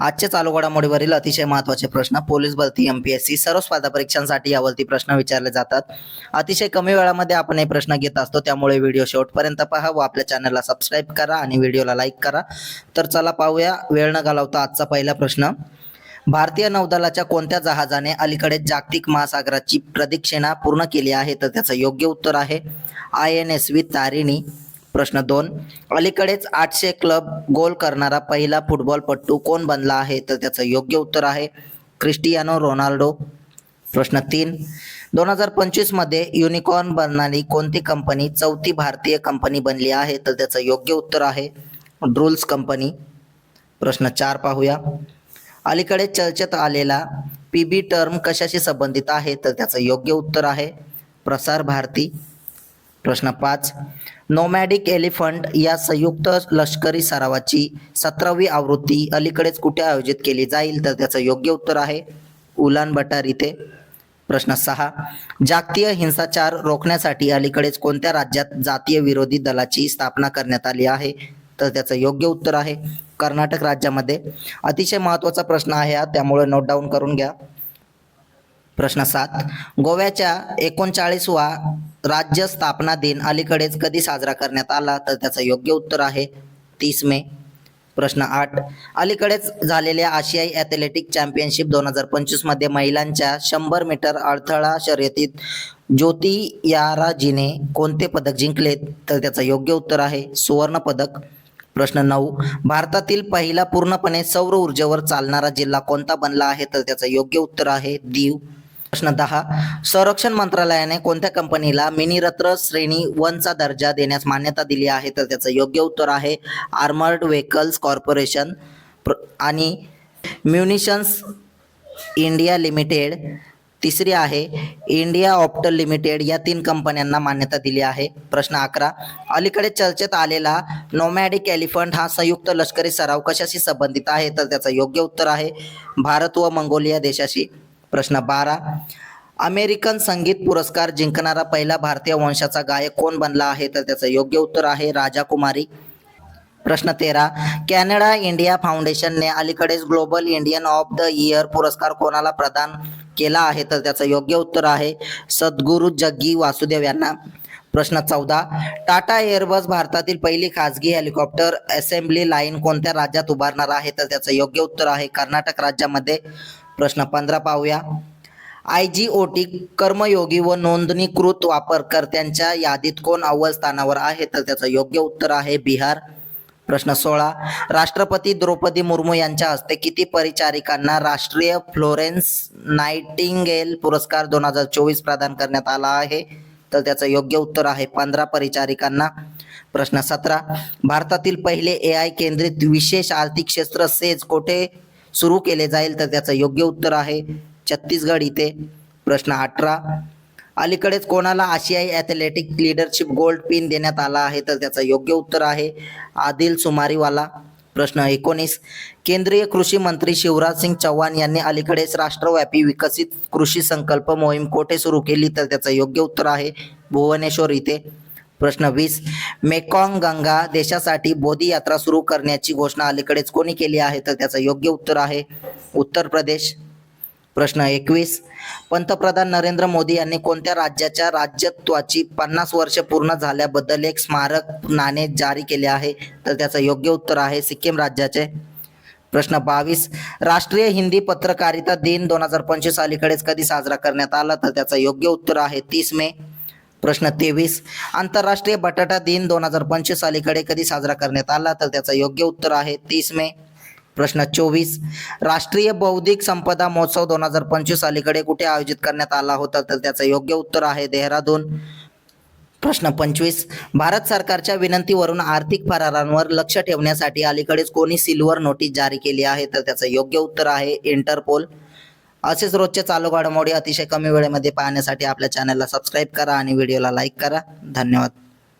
आजच्या चालू घडामोडीवरील अतिशय महत्त्वाचे प्रश्न पोलीस भरती एम पी एस सी सर्व स्पर्धा परीक्षांसाठी यावरती प्रश्न विचारले जातात. अतिशय कमी वेळामध्ये आपण हे प्रश्न घेत असतो त्यामुळे व्हिडिओ शेवटपर्यंत पहा व आपल्या चॅनलला सबस्क्राईब करा आणि व्हिडिओला लाईक करा. तर चला पाहूया वेळ न घालवता आजचा पहिला प्रश्न. भारतीय नौदलाच्या कोणत्या जहाजाने अलीकडे जागतिक महासागराची प्रदक्षिणा पूर्ण केली आहे? तर त्याचं योग्य उत्तर आहे I N S V Tarini. प्रश्न दोन. अलीकडेच आठशे क्लब गोल करणारा पहिला फुटबॉलपटू कोण बनला आहे? तर त्याचं योग्य उत्तर आहे क्रिस्टियानो रोनाल्डो. प्रश्न तीन. दोन हजार पंचवीसमध्ये युनिकॉर्न बनणारी कोणती कंपनी चौथी भारतीय कंपनी बनली आहे? तर त्याचं योग्य उत्तर आहे ड्रुल्स कंपनी प्रश्न चार पाहूया. अलीकडे चर्चेत आलेला पी बी टर्म कशाशी संबंधित आहे? तर त्याचं योग्य उत्तर आहे प्रसार भारती. प्रश्न पाच. नोमॅडिक एलिफंट या संयुक्त लष्करी सरावाची सतरावी आवृत्ती अलीकडेच कुठे आयोजित केली जाईल? तर त्याचं योग्य उत्तर आहे उलान बटार इथे. प्रश्न सहा. जागतिक हिंसाचार रोखण्यासाठी अलीकडेच कोणत्या राज्यात जातीय विरोधी दलाची स्थापना करण्यात आली आहे? तर त्याचं योग्य उत्तर आहे कर्नाटक राज्यामध्ये. अतिशय महत्त्वाचा प्रश्न आहे हा त्यामुळे नोट डाऊन करून घ्या. प्रश्न सात. गोव्याच्या एकोणचाळीसवा राज्य स्थापना दिन अलीकडेच कधी साजरा करण्यात आला? तर त्याचं योग्य उत्तर आहे तीस मे. प्रश्न आठ. अलीकडेच झालेल्या आशियाई ॲथलेटिक चॅम्पियनशिप दोन हजार पंचवीसमध्ये महिलांच्या शंभर मीटर अडथळा शर्यतीत ज्योती याराजीने कोणते पदक जिंकले? तर त्याचं योग्य उत्तर आहे सुवर्ण पदक. प्रश्न नऊ. भारतातील पहिला पूर्णपणे सौर ऊर्जेवर चालणारा जिल्हा कोणता बनला आहे? तर त्याचं योग्य उत्तर आहे दीव. प्रश्न दहा संरक्षण मंत्रालयाने कोणत्या कंपनीला मिनीरत्न श्रेणी वनचा दर्जा देण्यास मान्यता दिली आहे? तर त्याचं योग्य उत्तर आहे आर्मर्ड व्हेकल्स कॉर्पोरेशन प्र आणि म्युनिशन्स इंडिया लिमिटेड तिसरी आहे इंडिया ऑप्टल लिमिटेड या तीन कंपन्यांना मान्यता दिली आहे. प्रश्न अकरा अलीकडे चर्चेत आलेला नोमॅडिक एलिफंट हा संयुक्त लष्करी सराव कशाशी संबंधित आहे? तर त्याचं योग्य उत्तर आहे भारत व मंगोलिया देशाशी. प्रश्न बारा. अमेरिकन संगीत पुरस्कार जिंकणारा पहिला भारतीय वंशाचा गायक कोण बनला आहे? तर त्याचं योग्य उत्तर आहे राजा कुमारी प्रश्न तेरा. कॅनडा इंडिया फाउंडेशनने अलीकडेच global Indian of the year पुरस्कार कोणाला प्रदान केला आहे? तर त्याचं योग्य उत्तर आहे सद्गुरू जग्गी वासुदेव यांना. प्रश्न चौदा. टाटा एअरबस भारतातील पहिली खासगी हेलिकॉप्टर असेंब्ली लाईन कोणत्या राज्यात उभारणार आहे? तर त्याचं योग्य उत्तर आहे कर्नाटक राज्यामध्ये. प्रश्न पंधरा पाहूया. आय जी ओ टी कर्मयोगी व नोंदणीकृत वापरकर्त्यांच्या यादीत कोण अव्वल स्थानावर आहे? तर त्याचं योग्य उत्तर आहे बिहार. प्रश्न सोळा. राष्ट्रपती द्रौपदी मुर्मू यांच्या हस्ते किती परिचारिकांना राष्ट्रीय फ्लोरेन्स नाईटिंगेल पुरस्कार दोन हजार चोवीस प्रदान करण्यात आला आहे? तर त्याचं योग्य उत्तर आहे पंधरा परिचारिकांना. प्रश्न सतरा. भारतातील पहिले ए आय केंद्रित विशेष आर्थिक क्षेत्र सेज कोठे? सुरू केले जाईल तर त्याचं योग्य उत्तर आहे. छत्तीसगड इथे प्रश्न अठरा. अलीकडेच कोणाला आशियाई ॲथलेटिक लीडरशिप गोल्ड पिन देण्यात आला आहे तर त्याचं योग्य उत्तर आहे. आदिल सुमारीवाला. प्रश्न एकोणीस. केंद्रीय कृषी मंत्री शिवराज सिंग चौहान यांनी अलीकडेच राष्ट्रव्यापी विकसित कृषी संकल्प मोहीम कोठे सुरू केली तर त्याचं योग्य उत्तर आहे. भुवनेश्वर इथे. प्रश्न वीस. मेकॉंग गंगा देशासाठी बोधी यात्रा सुरू करण्याची घोषणा अलीकडेच कोणी केली आहे? तर त्याचं योग्य उत्तर आहे उत्तर प्रदेश. प्रश्न एकवीस. पंतप्रधान नरेंद्र मोदी यांनी कोणत्या राज्याच्या राज्यत्वाची पन्नास वर्ष पूर्ण झाल्याबद्दल एक स्मारक नाणे जारी केले आहे? तर त्याचं योग्य उत्तर आहे सिक्कीम राज्याचे. प्रश्न बावीस. राष्ट्रीय हिंदी पत्रकारिता दिन दोन हजार पंचवीस अलीकडेच कधी साजरा करण्यात आला? तर त्याचं योग्य उत्तर आहे तीस मे. प्रश्न तेवीस. आंतरराष्ट्रीय बटाटा दिन दोन हजार पंचवीस अलीकडे कधी साजरा करण्यात आला? तर त्याचं योग्य उत्तर आहे तीस मे. प्रश्न चोवीस. राष्ट्रीय बौद्धिक संपदा महोत्सव दोन हजार पंचवीस अलीकडे कुठे आयोजित करण्यात आला होता? तर त्याचं योग्य उत्तर आहे देहरादून. प्रश्न पंचवीस. भारत सरकारच्या विनंतीवरून आर्थिक फरारांवर लक्ष ठेवण्यासाठी अलीकडेच कोणी सिल्वर नोटीस जारी केली आहे? तर त्याचं योग्य उत्तर आहे इंटरपोल. असेच रोजचे चालू घडामोडी अतिशय कमी वेळेमध्ये पाहण्यासाठी आपल्या चॅनलला सबस्क्राईब करा आणि व्हिडिओला लाईक करा. धन्यवाद.